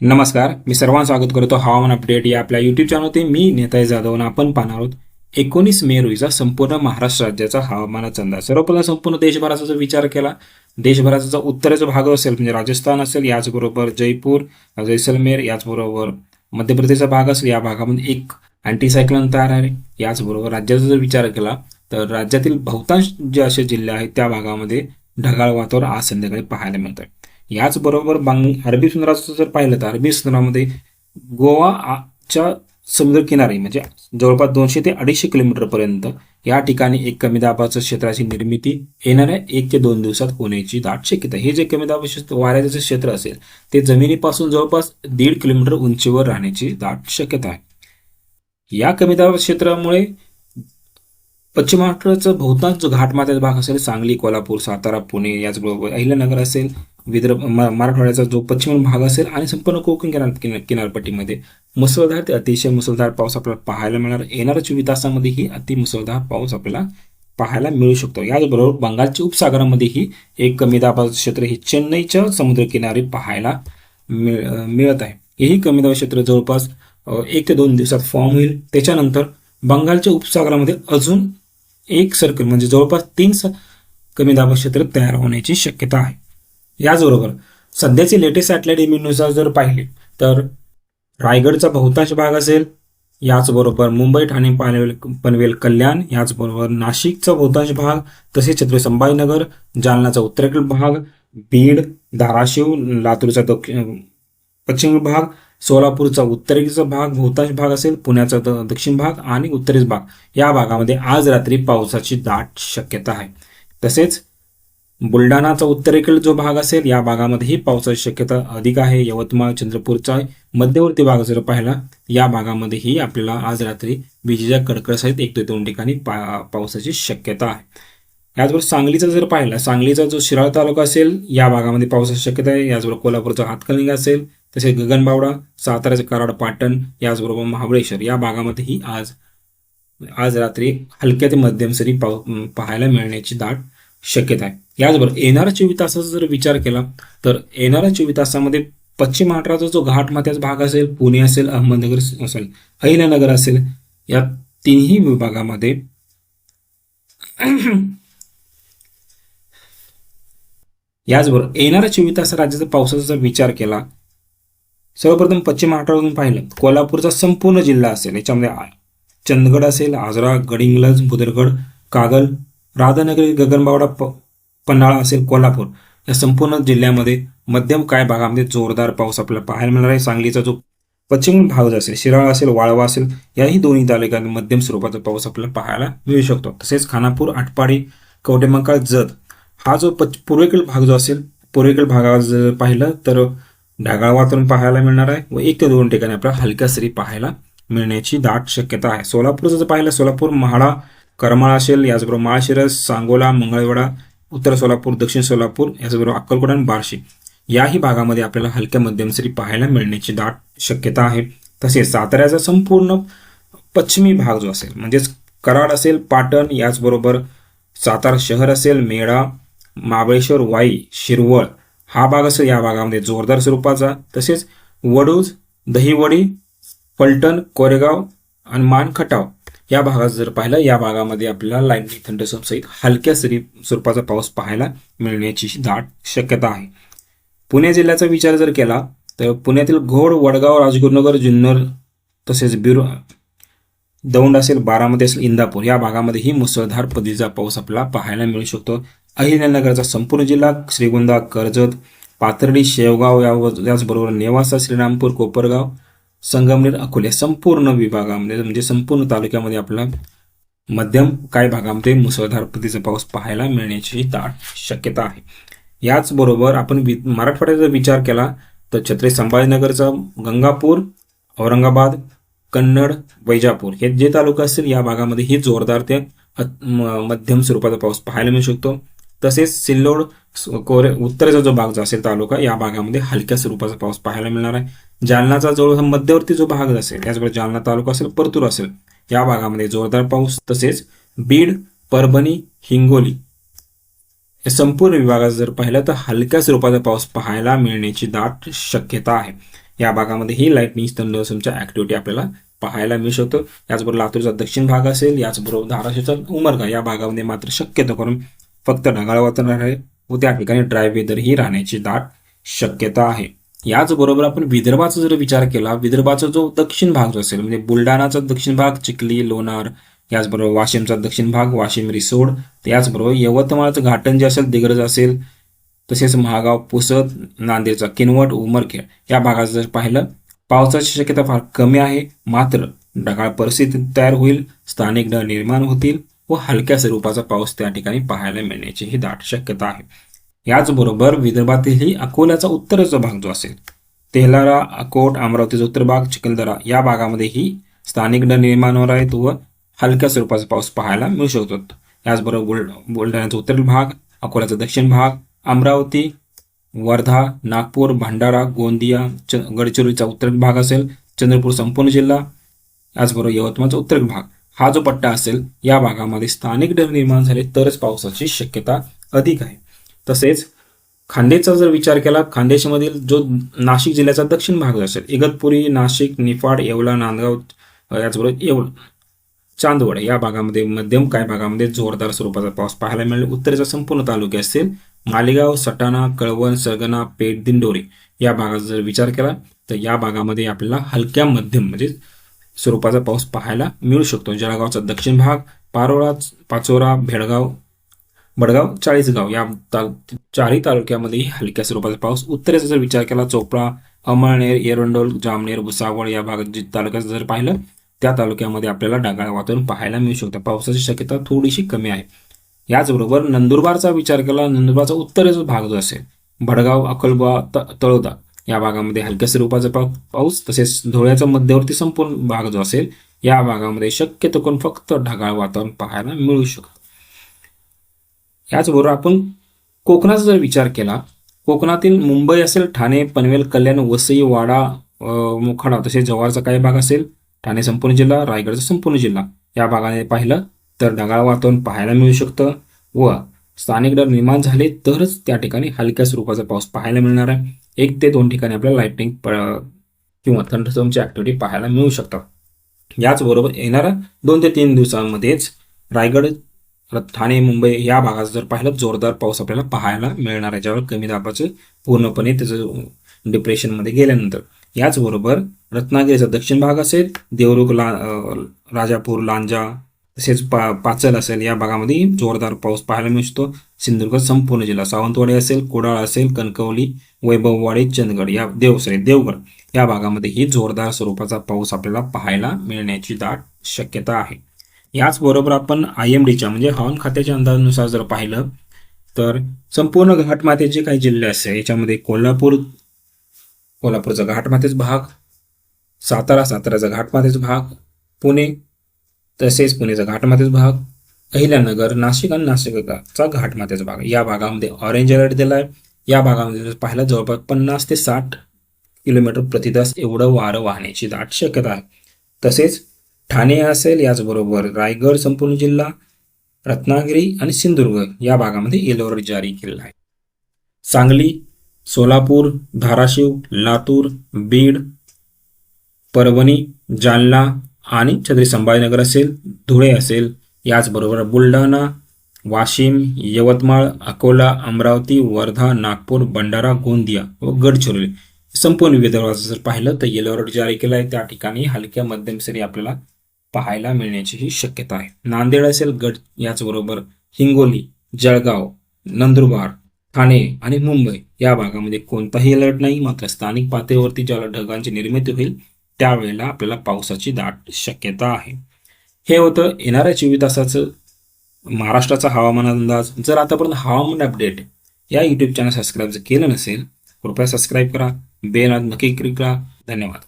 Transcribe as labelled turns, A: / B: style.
A: नमस्कार मी सर्वांना स्वागत करतो हवामान अपडेट या आपल्या युट्यूब चॅनलवरती मी नेताई जाधव आपण पाहणार आहोत एकोणीस मे रोजीचा संपूर्ण महाराष्ट्र राज्याचा हवामानाचा अंदाज. सर्वप्रथम संपूर्ण देशभराचा जर विचार केला देशभराचा जो उत्तरेचा भाग असेल म्हणजे राजस्थान असेल याचबरोबर जयपूर जैसलमेर याचबरोबर मध्य प्रदेशचा भाग असेल या भागामध्ये एक अँटीसायक्लोन तयार आहे. याचबरोबर राज्याचा जर विचार केला तर राज्यातील बहुतांश जे असे जिल्हे आहेत त्या भागामध्ये ढगाळ वातावरण आज संध्याकाळी पाहायला मिळतं याचबरोबर बांग अरबी समुद्राचं जर पाहिलं तर अरबी समुद्रामध्ये गोवाच्या समुद्रकिनारी म्हणजे जवळपास दोनशे ते अडीचशे किलोमीटरपर्यंत या ठिकाणी एक कमी दाबाचं क्षेत्राची निर्मिती येणाऱ्या एक ते दोन दिवसात होण्याची दाट शक्यता आहे. हे जे कमी दाबाचे क्षेत्र वाऱ्याचं क्षेत्र असेल ते जमिनीपासून जवळपास दीड किलोमीटर उंचीवर राहण्याची दाट शक्यता आहे या कमी दाब क्षेत्रामुळे पश्चिम महाराष्ट्राचा बहुतांश जो घाटमाथ्याचा भाग असेल सांगली कोल्हापूर सातारा पुणे याचबरोबर अहिल्यानगर असेल विदर्भ म- मराठवाड्याचा जो पश्चिम भाग असेल आणि संपूर्ण कोकण किनार किनारपट्टीमध्ये. मुसळधार ते अतिशय मुसळधार पाऊस आपल्याला पाहायला मिळणार. येणाऱ्या चोवीस तासामध्येही अति मुसळधार पाऊस आपल्याला पाहायला मिळू शकतो. याचबरोबर बंगालच्या उपसागरामध्येही एक कमी दाबाचं क्षेत्र हे चेन्नईच्या समुद्रकिनारी पाहायला मिळ मिळत आहे. हेही कमी दाब क्षेत्र जवळपास एक ते दोन दिवसात फॉर्म होईल. त्याच्यानंतर बंगालच्या उपसागरामध्ये अजून एक सर्कल म्हणजे जवळपास तीन स- कमी दाब क्षेत्र तयार होण्याची शक्यता आहे. याचबरोबर सध्याचे लेटेस्ट सॅटेलाइट इमेजनुसार जर पाहिले तर रायगडचा बहुतांश भाग असेल याचबरोबर मुंबई ठाणे पानवेल पनवेल कल्याण याचबरोबर नाशिकचा बहुतांश भाग तसेच छत्रपती संभाजीनगर जालनाचा उत्तरेकडील भाग बीड धाराशिव लातूरचा दक्षिण पश्चिम भाग सोलापूरचा उत्तरेचा भाग बहुतांश भाग असेल पुण्याचा दक्षिण भाग आणि उत्तरेचा भाग. या भागामध्ये आज रात्री पावसाची दाट शक्यता आहे. तसेच बुलढाणाचा उत्तरेकडील जो भाग असेल या भागामध्येही पावसाची शक्यता अधिक आहे. यवतमाळ चंद्रपूरचा मध्यवर्ती भाग जर पाहिला या भागामध्येही आपल्याला आज रात्री विजेच्या कडकडसहित एक ते दोन ठिकाणी पा पावसाची शक्यता आहे. याचबरोबर सांगलीचा जर पाहिला सांगलीचा जो शिराळ तालुका असेल या भागामध्ये पावसाची शक्यता आहे. याचबरोबर कोल्हापूरचा हातकणंगले असेल तसेच गगनबावडा साताऱ्याचं कराड पाटण याचबरोबर महाबळेश्वर या भागामध्येही आज आज रात्री हलक्या ते मध्यम सरी पाव पाहायला मिळण्याची दाट शक्यता आहे. याचबरोबर येणाऱ्या चोवीस तासाचा जर विचार केला तर येणाऱ्या चोवीस तासामध्ये पश्चिम महाराष्ट्राचा जो घाटमाथ्याचा भाग असेल पुणे असेल अहमदनगर असेल अहिल्यानगर असेल या तिन्ही विभागामध्ये याचबरोबर येणाऱ्या चोवीस तास राज्याचा पावसाचा जर विचार केला सर्वप्रथम पश्चिम महाराष्ट्रातून पाहिलं कोल्हापूरचा संपूर्ण जिल्हा असेल याच्यामध्ये चंदगड असेल आजरा गडिंग्लज बुदरगड कागल राधानगरी गगनबावडा प पन्हाळा असेल कोल्हापूर या संपूर्ण जिल्ह्यामध्ये मध्यम काय भागामध्ये जोरदार पाऊस आपल्याला पाहायला मिळणार आहे. सांगलीचा जो पश्चिम भाग जो असेल शिराळा असेल वाळवा असेल याही दोन्ही तालुक्यात मध्यम स्वरूपाचा पाऊस आपल्याला पाहायला मिळू शकतो. तसेच खानापूर आटपाडी कवटेमंकाळ जत हा जो पच पूर्वेकडील भाग जो असेल पूर्वेकडील भागात जर पाहिलं तर ढगाळ वातावरण पाहायला मिळणार आहे व एक ते दोन ठिकाणी आपल्याला हलक्या सरी पाहायला मिळण्याची दाट शक्यता आहे. सोलापूरचं जर पाहिलं सोलापूर म्हाडा करमाळा असेल याचबरोबर माळशिरस सांगोला मंगळवेढा उत्तर सोलापूर दक्षिण सोलापूर याचबरोबर अक्कलकोट आणि बार्शी. याही भागामध्ये आपल्याला हलक्या मध्यम सरी पाहायला मिळण्याची दाट शक्यता आहे. तसेच साताऱ्याचा संपूर्ण पश्चिमी भाग जो असेल म्हणजेच कराड असेल पाटण याचबरोबर सातारा शहर असेल मेळा महाबळेश्वर वाई शिरवळ हा भाग असेल या भागामध्ये जोरदार स्वरूपाचा. तसेच वडूज दहिवडी फलटण कोरेगाव आणि मानखटाव या भागात जर पाहिलं या भागामध्ये आपल्याला लाईटनिंग थंडरस्टॉर्म सहित हलक्या सरी स्वरूपाचा पाऊस पाहायला मिळण्याची दाट शक्यता आहे. पुणे जिल्ह्याचा विचार जर केला तर पुण्यातील घोड वडगाव राजगुरुनगर जुन्नर तसेच बिरु दौंड असेल बारामती असेल इंदापूर या भागामध्येही मुसळधार पदीचा पाऊस आपल्याला पाहायला मिळू शकतो. अहिल्यानगरचा संपूर्ण जिल्हा श्रीगोंदा कर्जत पाथर्डी शेवगाव या याचबरोबर नेवासा श्रीरामपूर कोपरगाव संगमनेर अकोले संपूर्ण विभागामध्ये म्हणजे संपूर्ण तालुक्यामध्ये आपल्याला मध्यम काही भागामध्ये मुसळधार पतीचा पाऊस पाहायला मिळण्याची दाट शक्यता आहे. याचबरोबर आपण वि मराठवाड्याचा विचार केला तर छत्रे संभाजीनगरचा गंगापूर औरंगाबाद कन्नड वैजापूर हे जे तालुका असतील या भागामध्ये ही जोरदार ते म- मध्यम स्वरूपाचा पाऊस पाहायला मिळू शकतो. तसेच सिल्लोड कोरे उत्तरेचा जो भाग जो असेल तालुका या भागामध्ये हलक्या स्वरूपाचा पाऊस पाहायला मिळणार आहे. जालनाचा जवळ मध्यवर्ती जो भाग असेल त्याचबरोबर जालना तालुका असेल परतूर असेल या भागामध्ये जोरदार पाऊस तसेच बीड परभणी हिंगोली या संपूर्ण विभागात जर पाहिलं तर हलक्या स्वरूपाचा पाऊस पाहायला मिळण्याची दाट शक्यता आहे. या भागामध्ये ही लाईटनिंग थंडरसमच्या ऍक्टिव्हिटी आपल्याला पाहायला मिळू शकतो. याचबरोबर लातूरचा दक्षिण भाग असेल याचबरोबर धाराशिवचा उमरगा या भागामध्ये मात्र शक्यतो करून फक्त ढगाळ वातावरण आहे व त्या ठिकाणी ड्राय वेदर ही राहण्याची दाट शक्यता आहे. याचबरोबर आपण विदर्भाचा जर विचार केला विदर्भाचा जो दक्षिण भाग जो असेल म्हणजे बुलढाणाचा दक्षिण भाग चिखली लोणार याचबरोबर वाशिमचा दक्षिण भाग वाशिम रिसोड याचबरोबर यवतमाळचं घाटण जे असेल दिग्रज असेल तसेच महागाव पुसद नांदेडचा किनवट उमरखेड या भागात जर पाहिलं पावसाची शक्यता फार कमी आहे. मात्र ढगाळ परिस्थिती तयार होईल स्थानिक ढग निर्माण होतील व हलक्या स्वरूपाचा पाऊस त्या ठिकाणी पाहायला मिळण्याची ही दाट शक्यता आहे. याचबरोबर विदर्भातीलही अकोल्याचा उत्तरेचा भाग जो असेल तेलारा अकोट अमरावतीचा उत्तर भाग चिखलदरा या भागामध्येही स्थानिक डर निर्माण होणार आहेत व हलक्या स्वरूपाचा पाऊस पाहायला मिळू शकतो. याचबरोबर बुल बुलढाण्याचा उत्तर भाग अकोल्याचा दक्षिण भाग अमरावती वर्धा नागपूर भंडारा गोंदिया च गडचिरोलीचा उत्तर भाग असेल चंद्रपूर संपूर्ण जिल्हा याचबरोबर यवतमाळचा उत्तर भाग. हा जो पट्टा असेल या भागामध्ये स्थानिक ढग निर्माण झाले तरच पावसाची शक्यता अधिक आहे. तसेच खान्देशचा जर विचार केला खानदेशमधील जो नाशिक जिल्ह्याचा दक्षिण भाग असेल इगतपुरी नाशिक निफाड येवला नांदगाव याचबरोबर येवला चांदवड या भागामध्ये मध्यम काय भागामध्ये जोरदार स्वरूपाचा पाऊस पाहायला मिळेल. उत्तरेचा संपूर्ण तालुके असतील मालेगाव सटाणा कळवण सरगणा पेठ दिंडोरी या भागाचा जर विचार केला तर या भागामध्ये आपल्याला हलक्या मध्यम म्हणजे स्वरूपाचा पाऊस पाहायला मिळू शकतो. जळगावचा दक्षिण भाग पारोळा पाचोरा भेडगाव बडगाव चाळीसगाव या ता चारही तालुक्यामध्ये हलक्या स्वरूपाचा पाऊस. उत्तरेचा जर विचार केला चोपडा अमळनेर एरंडोल जामनेर भुसावळ या भागात जे तालुक्याचं जर पाहिलं त्या तालुक्यामध्ये आपल्याला ढगाळ वातावरण पाहायला मिळू शकतं. पावसाची शक्यता थोडीशी कमी आहे. याचबरोबर नंदुरबारचा विचार केला नंदुरबारचा उत्तरेचा भाग जो असेल भडगाव अकलबा त तळोदा या भागामध्ये हलक्या स्वरूपाचा पाऊस तसेच धुळ्याचा मध्यवर्ती संपूर्ण भाग जो असेल या भागामध्ये शक्यतो करून फक्त ढगाळ वातावरण पाहायला मिळू शकतं. याचबरोबर आपण कोकणाचा जर विचार केला कोकणातील मुंबई असेल ठाणे पनवेल कल्याण वसई वाडा मोखाडा तसेच जव्हारचा काही भाग असेल ठाणे संपूर्ण जिल्हा रायगडचा संपूर्ण जिल्हा या भागाने पाहिलं तर ढगाळ वातावरण पाहायला मिळू शकतं व स्थानिक डर निर्माण झाले तरच त्या ठिकाणी हलक्या स्वरूपाचा पाऊस पाहायला मिळणार आहे. एक ते दोन ठिकाणी आपल्याला लाईटनिंग किंवा थंडस्टॉर्मची ऍक्टिव्हिटी पाहायला मिळू शकतात याचबरोबर येणाऱ्या दोन ते तीन दिवसांमध्येच रायगड ठाणे मुंबई या भागात जर पाहिलं जोरदार पाऊस आपल्याला पाहायला मिळणार आहे. ज्यावर कमी दाबाचं पूर्णपणे त्याचं डिप्रेशनमध्ये गेल्यानंतर. याचबरोबर रत्नागिरीचा दक्षिण भाग असेल देवरुख ला राजापूर लांजा तसेच पा पाचल असेल या भागामध्ये जोरदार पाऊस पाहायला मिळतो. सिंधुदुर्ग संपूर्ण जिल्हा सावंतवाडी असेल कुडाळ असेल कणकवली वैभववाडी चंदगड या देवसरे देवगड या भागामध्येही जोरदार स्वरूपाचा पाऊस आपल्याला पाहायला मिळण्याची दाट शक्यता आहे. याचबरोबर आपण आय एम डीच्या म्हणजे हवामान खात्याच्या अंदाजानुसार जर पाहिलं तर संपूर्ण घाटमातेचे काही जिल्हे असे याच्यामध्ये कोल्हापूर कोल्हापूरचा घाटमातेच भाग सातारा साताराचा घाटमातेच भाग पुणे तसेच पुणेचा घाटमाथेच भाग अहिल्यानगर नाशिक आणि नाशिकचा घाटमातेचा भाग. या भागामध्ये ऑरेंज अलर्ट दिला आहे या भागामध्ये पाहिला जवळपास पन्नास ते साठ किलोमीटर प्रतितास एवढं वारं वाहण्याची दाट शक्यता आहे. तसेच ठाणे असेल याचबरोबर रायगड संपूर्ण जिल्हा रत्नागिरी आणि सिंधुदुर्ग या भागामध्ये येलो अलर्ट जारी केलेला आहे. सांगली सोलापूर धाराशिव लातूर बीड परभणी जालना आणि छत्री संभाजीनगर असेल धुळे असेल याचबरोबर बुलढाणा वाशिम यवतमाळ अकोला अमरावती वर्धा नागपूर भंडारा गोंदिया व गडचिरोली. संपूर्ण विदर्भाचं जर पाहिलं तर येलो अलर्ट जारी केला आहे त्या ठिकाणी हलक्या मध्यम सरी आपल्याला पाहायला मिळण्याची ही शक्यता आहे. नांदेड असेल गड याचबरोबर हिंगोली जळगाव नंदुरबार ठाणे आणि मुंबई या भागामध्ये कोणताही अलर्ट नाही. मात्र स्थानिक पातळीवरती ज्या ढगांची निर्मिती होईल त्यावेळेला आपल्याला पावसाची दाट शक्यता आहे. हे होतं येणाऱ्या चोवीस तासाचं महाराष्ट्राचा हवामान अंदाज. जर आतापर्यंत हवामान अपडेट या यूट्यूब चॅनल सबस्क्राईब जर केलं नसेल कृपया सबस्क्राईब करा. बेल नक्की क्लिक करा. धन्यवाद.